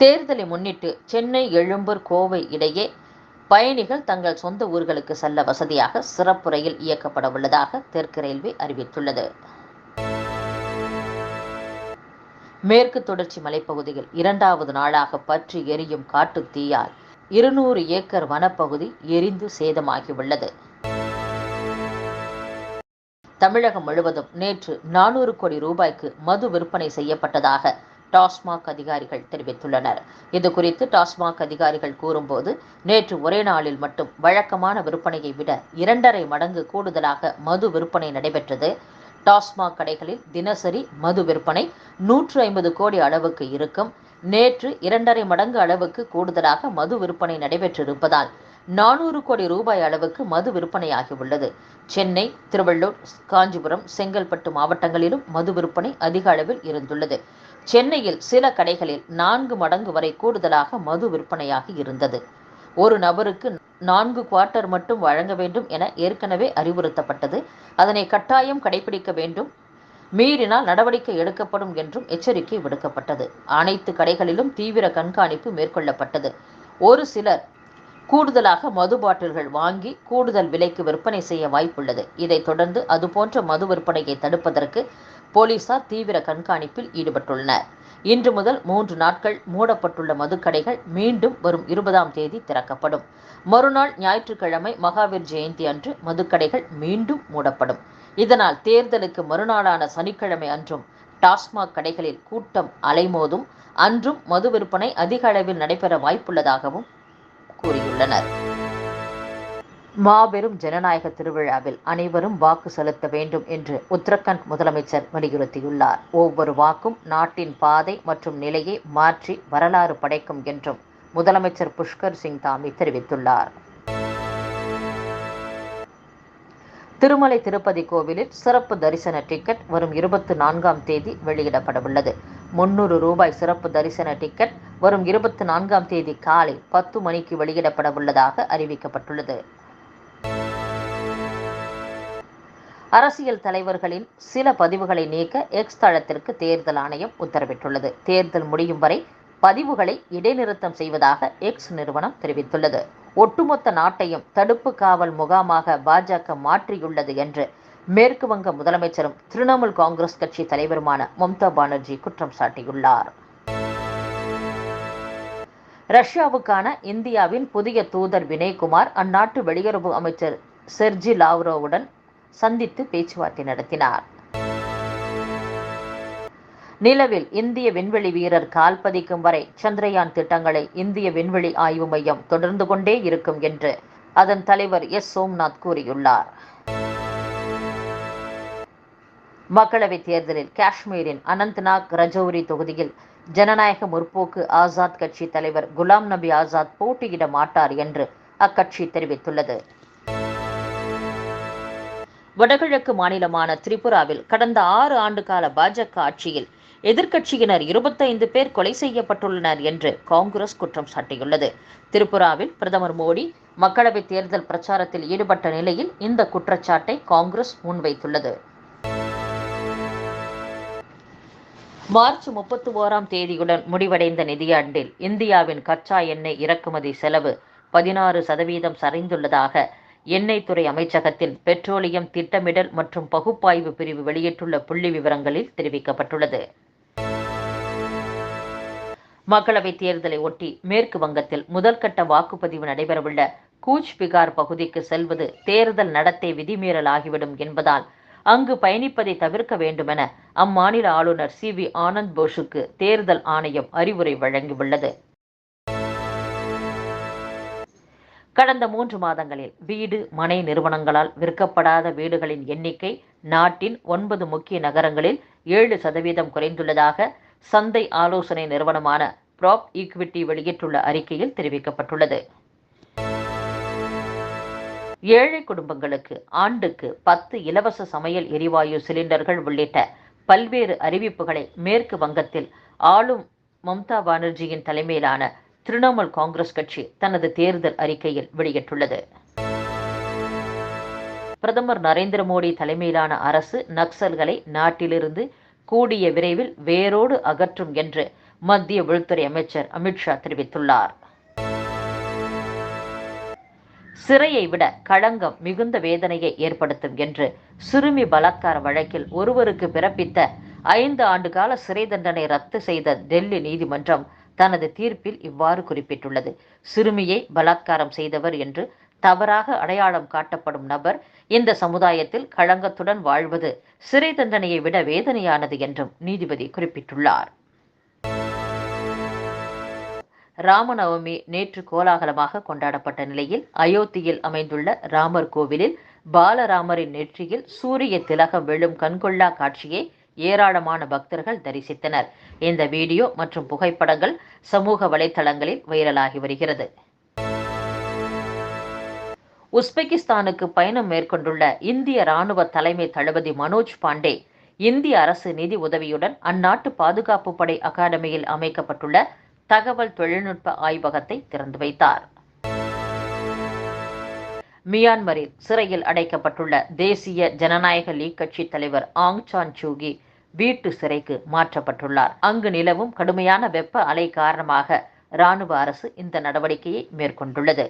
தேர்தலை முன்னிட்டு சென்னை எழும்பூர் கோவை இடையே பயணிகள் தங்கள் சொந்த ஊர்களுக்கு செல்ல வசதியாக சிறப்பு ரயில் இயக்கப்பட உள்ளதாக தெற்கு ரயில்வே அறிவித்துள்ளது. மேற்கு தொடர்ச்சி மலைப்பகுதியில் இரண்டாவது நாளாக பற்றி எரியும் காட்டு தீயால் இருநூறு ஏக்கர் வனப்பகுதி எரிந்து சேதமாகியுள்ளது. தமிழகம் முழுவதும் நேற்று நானூறு கோடி ரூபாய்க்கு மது விற்பனை செய்யப்பட்டதாக டாஸ்மாக் அதிகாரிகள் தெரிவித்துள்ளனர். இது குறித்து டாஸ்மாக் அதிகாரிகள் கூறும்போது நேற்று ஒரே நாளில் மட்டும் வழக்கமான விற்பனையை விட இரண்டரை மடங்கு கூடுதலாக மது விற்பனை நடைபெற்றது. டாஸ்மாக் கடைகளில் தினசரி மது விற்பனை நூற்று ஐம்பது கோடி அளவுக்கு இருக்கும். நேற்று இரண்டரை மடங்கு அளவுக்கு கூடுதலாக மது விற்பனை நடைபெற்றிருப்பதால் நானூறு கோடி ரூபாய் அளவுக்கு மது விற்பனையாகியுள்ளது. சென்னை திருவள்ளூர் காஞ்சிபுரம் செங்கல்பட்டு மாவட்டங்களிலும் மது விற்பனை அதிக அளவில் இருந்துள்ளது. சென்னையில் சில கடைகளில் நான்கு மடங்கு வரை கூடுதலாக மது விற்பனையாகி இருந்தது. ஒரு நபருக்கு நான்கு குவார்ட்டர் மட்டும் வழங்க வேண்டும் என ஏற்கனவே அறிவுறுத்தப்பட்டது. அதனை கட்டாயம் கடைபிடிக்க வேண்டும். மீறினால் நடவடிக்கை எடுக்கப்படும் என்றும் எச்சரிக்கை விடுக்கப்பட்டது. அனைத்து கடைகளிலும் தீவிர கண்காணிப்பு மேற்கொள்ளப்பட்டது. ஒரு சிலர் கூடுதலாக மது பாட்டில்கள் வாங்கி கூடுதல் விலைக்கு விற்பனை செய்ய வாய்ப்புள்ளது. இதைத் தொடர்ந்து அதுபோன்ற மது விற்பனையை தடுப்பதற்கு போலீசார் தீவிர கண்காணிப்பில் ஈடுபட்டுள்ளனர். இன்று முதல் மூன்று நாட்கள் மூடப்பட்டுள்ள மதுக்கடைகள் மீண்டும் வரும் இருபதாம் தேதி திறக்கப்படும். மறுநாள் ஞாயிற்றுக்கிழமை மகாவீர் ஜெயந்தி அன்று மதுக்கடைகள் மீண்டும் மூடப்படும். இதனால் தேர்தலுக்கு மறுநாளான சனிக்கிழமை அன்றும் டாஸ்மாக் கடைகளில் கூட்டம் அலைமோதும். அன்றும் மது விற்பனை அதிக அளவில் நடைபெற வாய்ப்புள்ளதாகவும் உள்ளனர் மாபெரும் ஜனநாயக திருவிழாவில் அனைவரும் வாக்கு செலுத்த வேண்டும் என்று உத்தரகண்ட் முதலமைச்சர் வலியுறுத்தியுள்ளார். ஒவ்வொரு வாக்கும் நாட்டின் பாதை மற்றும் நிலையை மாற்றி வரலாறு படைக்கும் என்றும் முதலமைச்சர் புஷ்கர் சிங் தாமி தெரிவித்துள்ளார். திருமலை திருப்பதி கோவிலில் சிறப்பு தரிசன டிக்கெட் வரும் இருபத்தி நான்காம் தேதி வெளியிடப்படவுள்ளது. முன்னூறு ரூபாய் சிறப்பு தரிசன டிக்கெட் வரும் இருபத்தி நான்காம் தேதி காலை பத்து மணிக்கு வெளியிடப்பட உள்ளதாக அறிவிக்கப்பட்டுள்ளது. அரசியல் தலைவர்களின் சில பதிவுகளை நீக்க எக்ஸ் தளத்திற்கு தேர்தல் ஆணையம் உத்தரவிட்டுள்ளது. தேர்தல் முடியும் வரை பதிவுகளை இடைநிறுத்தம் செய்வதாக எக்ஸ் நிறுவனம் தெரிவித்துள்ளது. ஒட்டுமொத்த நாட்டையும் தடுப்பு காவல் முகாமாக பாஜக மாற்றியுள்ளது என்று மேற்கு வங்க முதலமைச்சரும் திரிணாமுல் காங்கிரஸ் கட்சி தலைவருமான மம்தா பானர்ஜி குற்றம் சாட்டியுள்ளார். ரஷ்யாவுக்கான இந்தியாவின் புதிய தூதர் வினய்குமார் அந்நாட்டு வெளியுறவு அமைச்சர் செர்ஜி லாவ்ரோவுடன் சந்தித்து பேச்சுவார்த்தை நடத்தினார். நிலவில் இந்திய விண்வெளி வீரர் கால் பதிக்கும் வரை சந்திரயான் திட்டங்களை இந்திய விண்வெளி ஆய்வு மையம் தொடர்ந்து கொண்டே இருக்கும் என்று அதன் தலைவர் எஸ் சோம்நாத் கூறியுள்ளார். மக்களவைத் தேர்தலில் காஷ்மீரின் அனந்த்நாக் ரஜௌரி தொகுதியில் ஜனநாயக முற்போக்கு ஆசாத் கட்சி தலைவர் குலாம் நபி ஆசாத் போட்டியிட மாட்டார் என்று அக்கட்சி தெரிவித்துள்ளது. வடகிழக்கு மாநிலமான திரிபுராவில் கடந்த ஆறு ஆண்டுகால பாஜக ஆட்சியில் எதிர்க்கட்சியினர் இருபத்தைந்து பேர் கொலை செய்யப்பட்டுள்ளனர் என்று காங்கிரஸ் குற்றம் சாட்டியுள்ளது. திரிபுராவில் பிரதமர் மோடி மக்களவைத் தேர்தல் பிரச்சாரத்தில் ஈடுபட்ட நிலையில் இந்த குற்றச்சாட்டை காங்கிரஸ் முன்வைத்துள்ளது. மார்ச் முப்பத்தி ஓராம் தேதியுடன் முடிவடைந்த நிதியாண்டில் இந்தியாவின் கச்சா எண்ணெய் இறக்குமதி செலவு பதினாறு சதவீதம் சரிந்துள்ளதாக எண்ணெய் துறை அமைச்சகத்தின் பெட்ரோலியம் திட்டமிடல் மற்றும் பகுப்பாய்வு பிரிவு வெளியிட்டுள்ள புள்ளி விவரங்களில் தெரிவிக்கப்பட்டுள்ளது. மக்களவைத் தேர்தலை ஒட்டி மேற்கு வங்கத்தில் முதல்கட்ட வாக்குப்பதிவு நடைபெறவுள்ள கூச் பிகார் பகுதிக்கு செல்வது தேர்தல் நடத்தை விதிமீறல் ஆகிவிடும் என்பதால் அங்கு பயணிப்பதை தவிர்க்க வேண்டுமென அம்மாநில ஆளுநர் சி வி ஆனந்த் போஷுக்கு தேர்தல் ஆணையம் அறிவுரை வழங்கியுள்ளது. கடந்த மூன்று மாதங்களில் வீடு மனை நிறுவனங்களால் விற்கப்படாத வீடுகளின் எண்ணிக்கை நாட்டின் ஒன்பது முக்கிய நகரங்களில் ஏழு சதவீதம் குறைந்துள்ளதாக சந்தை ஆலோசனை நிறுவனமான ப்ராப் ஈக்விட்டி வெளியிட்டுள்ள அறிக்கையில் தெரிவிக்கப்பட்டுள்ளது. ஏழை குடும்பங்களுக்கு ஆண்டுக்கு பத்து இலவச சமையல் எரிவாயு சிலிண்டர்கள் உள்ளிட்ட பல்வேறு அறிவிப்புகளை மேற்கு வங்கத்தில் ஆளும் மம்தா பானர்ஜியின் தலைமையிலான திரிணாமுல் காங்கிரஸ் கட்சி தனது தேர்தல் அறிக்கையில் வெளியிட்டுள்ளது. பிரதமர் நரேந்திர மோடி தலைமையிலான அரசு நக்சல்களை நாட்டிலிருந்து கூடிய விரைவில் வேரோடு அகற்றும் என்று மத்திய உள்துறை அமைச்சர் அமித்ஷா தெரிவித்துள்ளார். சிறையை விட களங்கம் மிகுந்த வேதனையை ஏற்படுத்தும் என்று சிறுமி பலாத்கார வழக்கில் ஒருவருக்கு பிறப்பித்த ஐந்து ஆண்டு கால சிறை தண்டனை ரத்து செய்த டெல்லி நீதிமன்றம் தனது தீர்ப்பில் இவ்வாறு குறிப்பிட்டுள்ளது. சிறுமியை பலாத்காரம் செய்தவர் என்று தவறாக அடையாளம் காட்டப்படும் நபர் இந்த சமுதாயத்தில் களங்கத்துடன் வாழ்வது சிறை தண்டனையை விட வேதனையானது என்றும் நீதிபதி குறிப்பிட்டுள்ளார். ராமநவமி நேற்று கோலாகலமாக கொண்டாடப்பட்ட நிலையில் அயோத்தியில் அமைந்துள்ள ராமர் கோவிலில் பாலராமரின் நெற்றியில் சூரிய திலகம் விழும் கண்கொள்ளா காட்சியை ஏராளமான பக்தர்கள் தரிசித்தனர். இந்த வீடியோ மற்றும் புகைப்படங்கள் சமூக வலைதளங்களில் வைரலாகி வருகிறது. உஸ்பெகிஸ்தானுக்கு பயணம் மேற்கொண்டுள்ள இந்திய ராணுவ தலைமை தளபதி மனோஜ் பாண்டே இந்திய அரசு நிதி உதவியுடன் அந்நாட்டு பாதுகாப்பு படை அகாடமியில் அமைக்கப்பட்டுள்ள தகவல் தொழில்நுட்ப ஆய்வகத்தை திறந்து வைத்தார். மியான்மரில் சிறையில் அடைக்கப்பட்டுள்ள தேசிய ஜனநாயக லீக் கட்சி தலைவர் ஆங் சான் சூகி வீட்டு சிறைக்கு மாற்றப்பட்டுள்ளார். அங்கு நிலவும் கடுமையான வெப்ப அலை காரணமாக ராணுவ அரசு இந்த நடவடிக்கையை மேற்கொண்டுள்ளது.